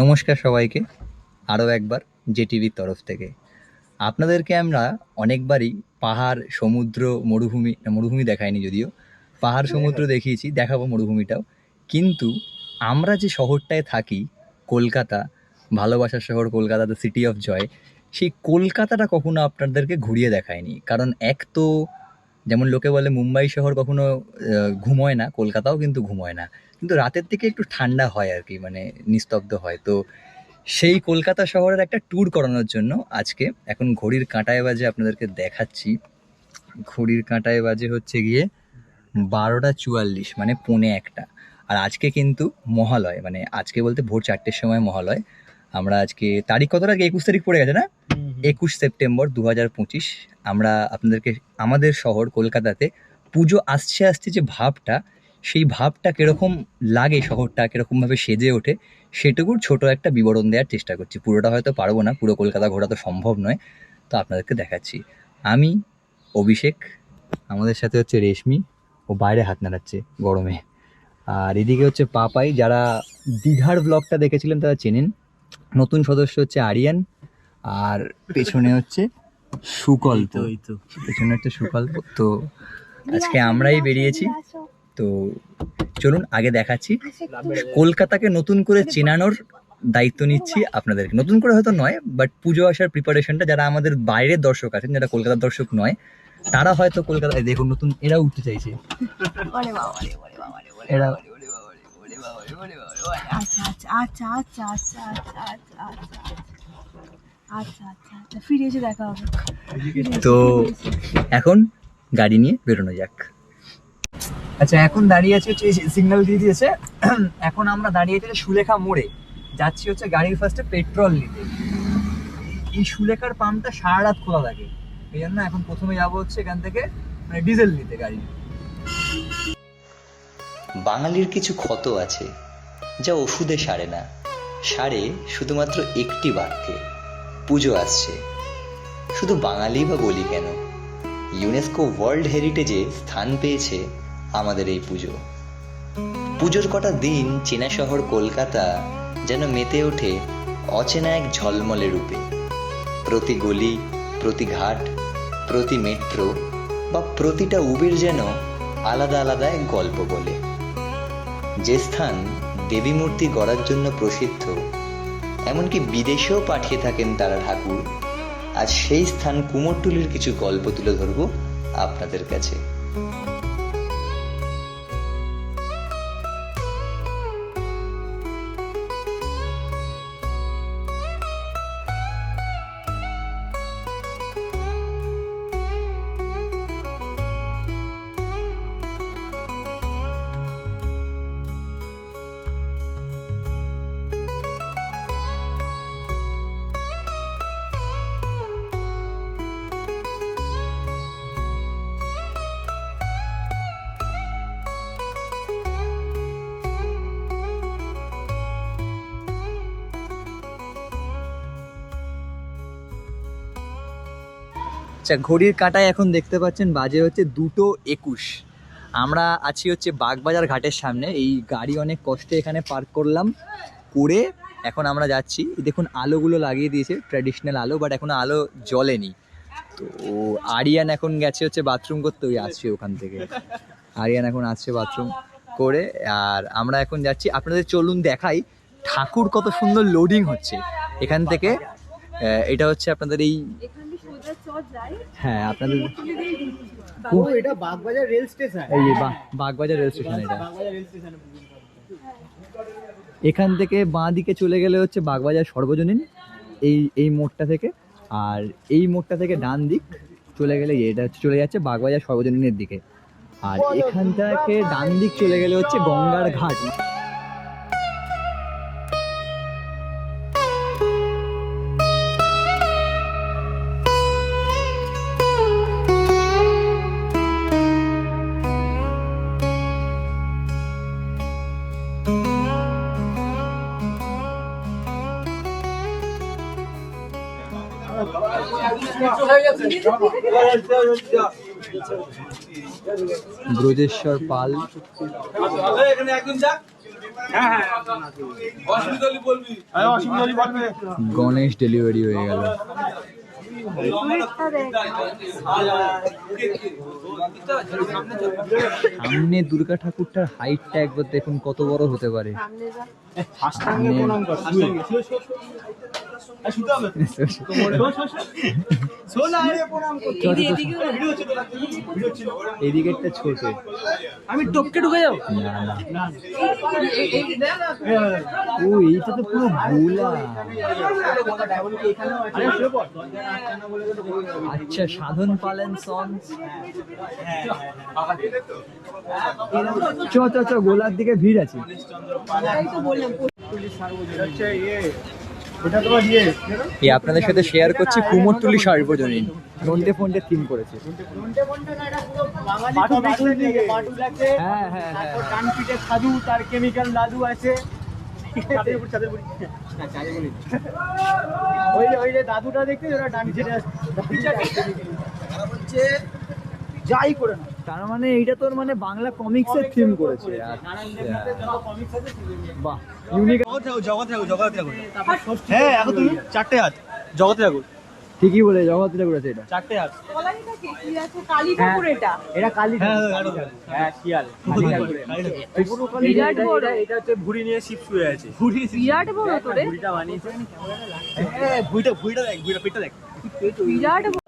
নমস্কার সবাইকে আরও একবার জেটিভির তরফ থেকে। আপনাদেরকে আমরা অনেকবারই পাহাড়, সমুদ্র, মরুভূমি মরুভূমি দেখাইনি যদিও, পাহাড়, সমুদ্র দেখিয়েছি, দেখাবো মরুভূমিটাও। কিন্তু আমরা যে শহরটায় থাকি, কলকাতা, ভালোবাসার শহর Kolkata the city of joy সেই কলকাতাটা কখনো আপনাদেরকে ঘুরিয়ে দেখায়নি। কারণ এক তো, যেমন লোকে বলে মুম্বাই শহর কখনো ঘুমোয় না, কলকাতাও কিন্তু ঘুমোয় না। কিন্তু রাতের দিকে একটু ঠান্ডা হয় আর কি মানে নিস্তব্ধ হয়। তো সেই কলকাতা শহরের একটা ট্যুর করানোর জন্য আজকে এখন ঘড়ির কাঁটায় বাজে আপনাদেরকে দেখাচ্ছি। ঘড়ির কাঁটায় বাজে হচ্ছে গিয়ে বারোটা চুয়াল্লিশ মানে পৌনে একটা। আর আজকে কিন্তু মহালয় মানে আজকে বলতে ভোর চারটের সময় মহালয়। আমরা আজকে তারিখ কতটা আগে? একুশ তারিখ পড়ে গেছে না? একুশ সেপ্টেম্বর দু হাজার পঁচিশ। আমরা আপনাদেরকে আমাদের শহর কলকাতাতে পুজো আসছে আসছে যে ভাবটা সেই ভাবটা কীরকম লাগে শহরটা কীরকমভাবে সেজে ওঠে সেটুকুর ছোট একটা বিবরণ দেওয়ার চেষ্টা করছি। পুরোটা হয়তো পারব না পুরো কলকাতা ঘোরা তো সম্ভব নয়। তো আপনাদেরকে দেখাচ্ছি। আমি অভিষেক আমাদের সাথে হচ্ছে রেশমি ও বাইরে হাত নাড়াচ্ছে গরমে। আর এদিকে হচ্ছে পাপাই যারা দীঘার ব্লগটা দেখেছিলেন তারা চেনেন। নতুন সদস্য হচ্ছে আরিয়ান আর পেছনে হচ্ছে সুকল্প। পেছনে হচ্ছে সুকল্প। তো আজকে আমরাই বেরিয়েছি। তো চলুন আগে দেখাচ্ছি কলকাতাকে নতুন করে চেনানোর দায়িত্ব নিচ্ছি আপনাদেরকে নতুন করে হয়তো নয় বাট পুজো আসার প্রিপারেশনটা যারা আমাদের বাইরের দর্শক আছেন যারা কলকাতার দর্শক নয় তারা হয়তো কলকাতায় দেখুন নতুন এরা উঠতে চাইছে তো এখন গাড়ি নিয়ে বেরোনো যাক আচ্ছা এখন দাঁড়িয়ে আছি হচ্ছে সিগন্যাল দিয়ে দিয়েছে। এখন আমরা দাঁড়িয়ে আছি সুলেখা মোড়ে। যাচ্ছি হচ্ছে গাড়ির ফার্স্টে পেট্রোল নিতে। এই সুলেখার পাম্পটা সারা রাত খোলা থাকে। এই জন্য এখন প্রথমে যাব হচ্ছে এখান থেকে মানে ডিজেল নিতে গাড়ি। বাঙালির কিছু ক্ষত আছে, যা ওষুধে সারে না। সারে শুধুমাত্র একটি বাক্যে, পুজো আসছে। শুধু বাঙালি বা বলি কেন? ইউনেস্কো ওয়ার্ল্ড হেরিটেজে স্থান পেয়েছে আমাদের এই পুজো। পুজোর কটা দিন চেনা শহর কলকাতা যেন মেতে ওঠে অচেনা এক ঝলমলে রূপে। প্রতি গলি, প্রতি ঘাট, প্রতি মেট্রো বা প্রতিটা উবের যেন আলাদা আলাদা এক গল্প বলে। যে স্থান দেবী মূর্তি গড়ার জন্য প্রসিদ্ধ, এমনকি বিদেশেও পাঠিয়ে থাকেন তারা ঠাকুর, আজ সেই স্থান কুমোরটুলির কিছু গল্প তুলে ধরবো আপনাদের কাছে। আচ্ছা ঘড়ির কাঁটায় এখন দেখতে পাচ্ছেন বাজে হচ্ছে দুটো একুশ। আমরা আছি হচ্ছে বাগবাজার ঘাটের সামনে। এই গাড়ি অনেক কষ্টে এখানে পার্ক করলাম, করে এখন আমরা যাচ্ছি। দেখুন, আলোগুলো লাগিয়ে দিয়েছে, ট্র্যাডিশনাল আলো, বাট এখনও আলো জ্বলেনি। তো আরিয়ান এখন গেছে হচ্ছে বাথরুম করতে, ওই আসছে ওখান থেকে। আরিয়ান এখন আসছে বাথরুম করে, আর আমরা এখন যাচ্ছি। আপনাদের চলুন দেখাই, ঠাকুর কত সুন্দর লোডিং হচ্ছে। এখান থেকে এটা হচ্ছে আপনাদের এই হ্যাঁ আপনাদের এটা বাগবাজার রেল স্টেশন। এই বাগবাজার রেল স্টেশন এটা। এখান থেকে বাঁ দিকে চলে গেলে হচ্ছে বাগবাজার সর্বজনীন এই এই মোড়টা থেকে। আর এই মোড়টা থেকে ডান দিক চলে গেলে এটা হচ্ছে চলে যাচ্ছে বাগবাজার সর্বজনীনের দিকে। আর এখান থেকে ডান দিক চলে গেলে হচ্ছে গঙ্গার ঘাট। ব্রজেশ্বর পাল। গণেশ ডেলিভারি হয়ে গেল। সামনে দুর্গা ঠাকুরটার হাইটটা একবার দেখুন, কত বড় হতে পারে। সামনে যা সাষ্টাঙ্গে প্রণাম কর এদিকেরটা ছোট। আমি টপকে ঢুকে যাও না না। ও এইটা তো পুরো গোলা আচ্ছা সাধন পালেন সন্স চ চ চ গোলার দিকে ভিড় আছে। তো আপনাদের সাথে শেয়ার করছি কুমোরটুলি সার্বজনীন নন্টে ফন্টে থিম করেছে আছে হ্যাঁ হ্যাঁ হ্যাঁ তার কেমিক্যাল দাদু আছে চাঁদের বুড়ি, চাঁদের বুড়ি। না, চাঁদের বুড়ি না। ওই যে ওই যে দাদুটা দেখতে ডান যাই করে না তার মানে এইটা তোর মানে বাংলা কমিক্সের থিম করেছে বাহ ইউনিক জগৎ ঠাকুর জগৎ ঠাকুর ঠাকুর হ্যাঁ এখন তুমি চারটে হাত জগৎ ঠাকুর ঠিকই বলে জগৎ করেছে এটা চারটে হাত। আছে? কালী ঠাকুর এটা? এটা কালী হ্যাঁ হ্যাঁ শিয়াল বিরাট বড়। এটা হচ্ছে ভুড়ি নিয়ে শিব শুয়ে আছে। বিরাট বড় তো রে ভুড়িটা বানিয়েছে হ্যাঁ ভুড়িটা ভুড়িটা দেখ ভুড়িটা পেটটা দেখ। বিরাট বড়।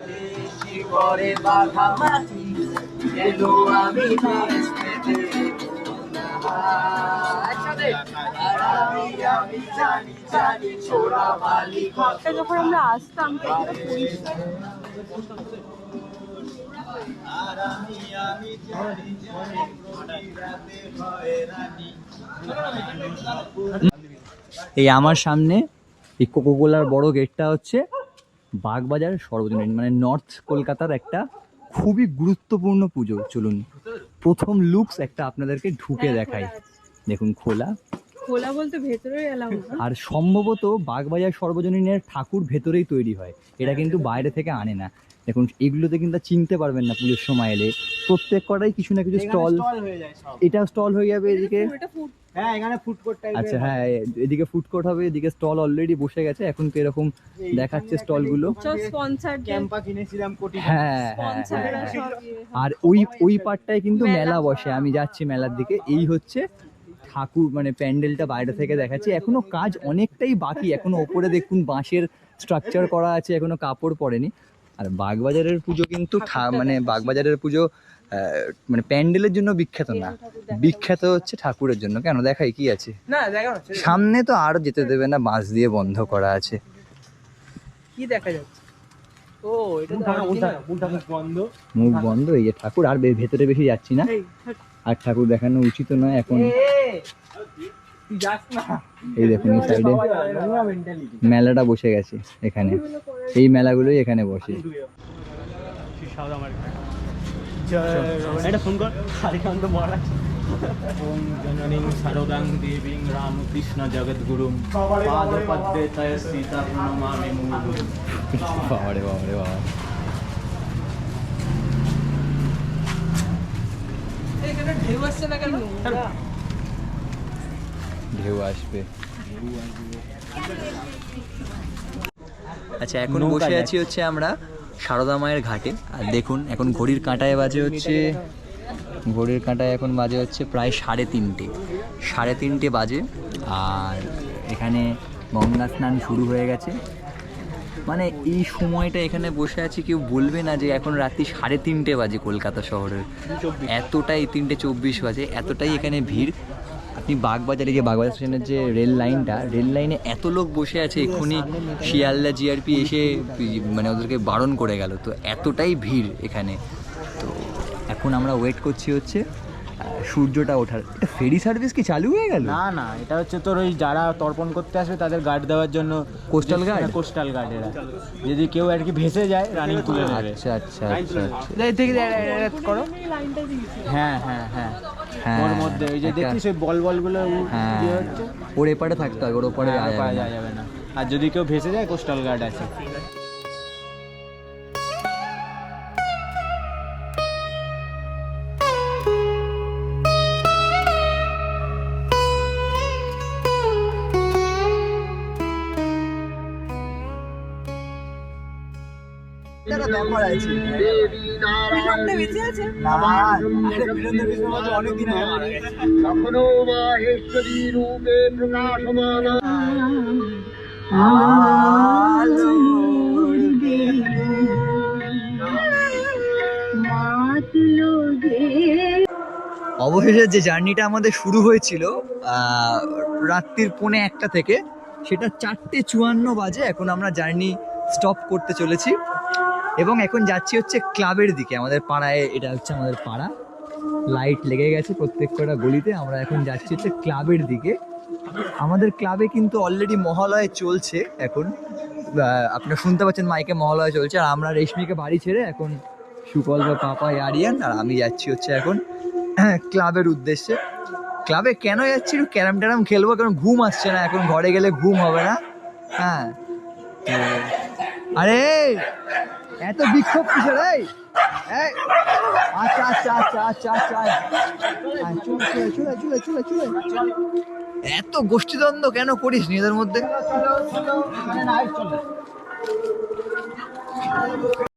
ঘরটা যখন আমরা আসতাম এই আমার সামনে এই কোকোকোলার বড় গেটটা হচ্ছে বাগবাজার সর্বজনীন মানে নর্থ কলকাতার একটা খুবই গুরুত্বপূর্ণ পুজো চলুন। প্রথম লুকস একটা আপনাদেরকে ঢুকে দেখাই। দেখুন খোলা। খোলা বলতে ভেতরে এলাম আর সম্ভবত বাগবাজার সর্বজনীনের ঠাকুর ভেতরেই তৈরি হয়। এটা কিন্তু বাইরে থেকে আনে না। দেখুন এগুলোতে কিন্তু চিনতে পারবেন না পুজোর সময় এলে। প্রত্যেক কটাই কিছু না কিছু স্টল স্টল হয়ে যায় সব। এটা স্টল হয়ে যাবে এদিকে। হ্যাঁ এখানে ফুড কোর্ট আচ্ছা হ্যাঁ। এদিকে ফুড কোর্ট হবে এদিকে স্টল অলরেডি বসে গেছে এখন তো এরকম দেখাচ্ছে স্টলগুলো স্পন্সর ক্যাম্পা কিনেছিলাম কোটি হ্যাঁ হ্যাঁ হ্যাঁ। সব ইয়ে। আর ওই ওই পার্টটায় কিন্তু মেলা বসে আমি যাচ্ছি মেলার দিকে। এই হচ্ছে ঠাকুর মানে প্যান্ডেলটা বাইরে থেকে দেখাচ্ছি। এখনও কাজ অনেকটাই বাকি এখনও ওপরে দেখুন বাঁশের স্ট্রাকচার করা আছে এখনও কাপড় পড়েনি আর বাগবাজারের পুজো কিন্তু ঠা- মানে বাগবাজারের পুজো মানে প্যান্ডেলের জন্য বিখ্যাত না। বিখ্যাত হচ্ছে। ঠাকুরের জন্য। কেন? দেখাই কি আছে? না দেখা সামনে তো আর যেতে দেবে না বাঁশ দিয়ে বন্ধ করা আছে। কি দেখা যাচ্ছে? ও এটা মুখ বন্ধ। এই যে ঠাকুর আর ভেতরে বেশি যাচ্ছি না। আর ঠাকুর দেখানো উচিত নয় এখন এই দেখুন, এই সাইডে মেলাটা বসে গেছে এখানে। এই মেলাগুলোই এখানে বসে। এটা ফোন কর হরিকান্ত মহারাজ ওম জননীং শারদাং দেবীং রামকৃষ্ণ জগদ্গুরুম পাদপদ্মে তয় সীতা প্রণমামি মুহুর্মুহুঃ। বাবারে বাবারে বাবা ঢেউ আসবে। আচ্ছা এখন বসে আছি হচ্ছে আমরা সারদা মায়ের ঘাটে। আর দেখুন এখন ঘড়ির কাঁটায় বাজে হচ্ছে ঘড়ির কাঁটায় এখন বাজে হচ্ছে প্রায় সাড়ে তিনটে। সাড়ে তিনটে বাজে। আর এখানে গঙ্গা স্নান শুরু হয়ে গেছে। মানে এই সময়টা এখানে বসে আছি কেউ বলবে না যে এখন রাত্রি সাড়ে তিনটে বাজে কলকাতা শহরের। এতটাই তিনটে চব্বিশ বাজে এতটাই এখানে ভিড়। আপনি বাগবাজারে যে বাগবাজার স্টেশনের যে রেল লাইনটা, রেল লাইনে এত লোক বসে আছে, এক্ষুনি শিয়ালদা জিআরপি এসে মানে ওদেরকে বারণ করে গেল। তো এতটাই ভিড় এখানে। তো এখন আমরা ওয়েট করছি হচ্ছে সূর্যটা ওঠার। এটা ফেরি সার্ভিস কি চালু হয়ে গেল? না না এটা হচ্ছে তোর ওই যারা তর্পণ করতে আসবে তাদের গার্ড দেওয়ার জন্য কোস্টাল গার্ড কোস্টাল গার্ড এরা। যদি কেউ আর কি ভেসে যায় রানিং তুলে নেবে আচ্ছা আচ্ছা আচ্ছা। থেকে করো। হ্যাঁ হ্যাঁ হ্যাঁ। হ্যাঁ ওর মধ্যে ওই যে দেখছিস ওই বল বলগুলো হ্যাঁ। ইয়ে ওর এপারে থাকতে হবে ওর ওপারে হ্যাঁ, যাওয়া পাওয়া যাবে না। যাবে না। আর যদি কেউ ভেসে যায় কোস্টাল গার্ড আছে। অবশেষে যে জার্নিটা আমাদের শুরু হয়েছিল রাত্রির পৌনে একটা থেকে, সেটা চারটে চুয়ান্ন বাজে, এখন আমরা জার্নি স্টপ করতে চলেছি। এবং এখন যাচ্ছি হচ্ছে ক্লাবের দিকে। আমাদের পাড়ায় এটা হচ্ছে আমাদের পাড়া। লাইট লেগে গেছে প্রত্যেকটা গলিতে। আমরা এখন যাচ্ছি হচ্ছে ক্লাবের দিকে। আমাদের ক্লাবে কিন্তু অলরেডি মহালয় চলছে এখন। আপনারা শুনতে পাচ্ছেন মাইকে মহালয় চলছে। আর আমরা রেশমিকে বাড়ি ছেড়ে এখন সুকল বা পাপা আরিয়ান আর আমি যাচ্ছি হচ্ছে এখন ক্লাবের উদ্দেশ্যে। ক্লাবে কেন যাচ্ছি একটু ক্যারাম ট্যারাম খেলব? কারণ ঘুম আসছে না। এখন ঘরে গেলে ঘুম হবে না। হ্যাঁ। আরে এত বিক্ষোভ কিসের? এই আচ্ছা আচ্ছা আচ্ছা আচ্ছা আচ্ছা। চলে চলে চলে চলে চলে চলে। এত গোষ্ঠীদ্বন্দ্ব কেন করিস নিজেদের মধ্যে?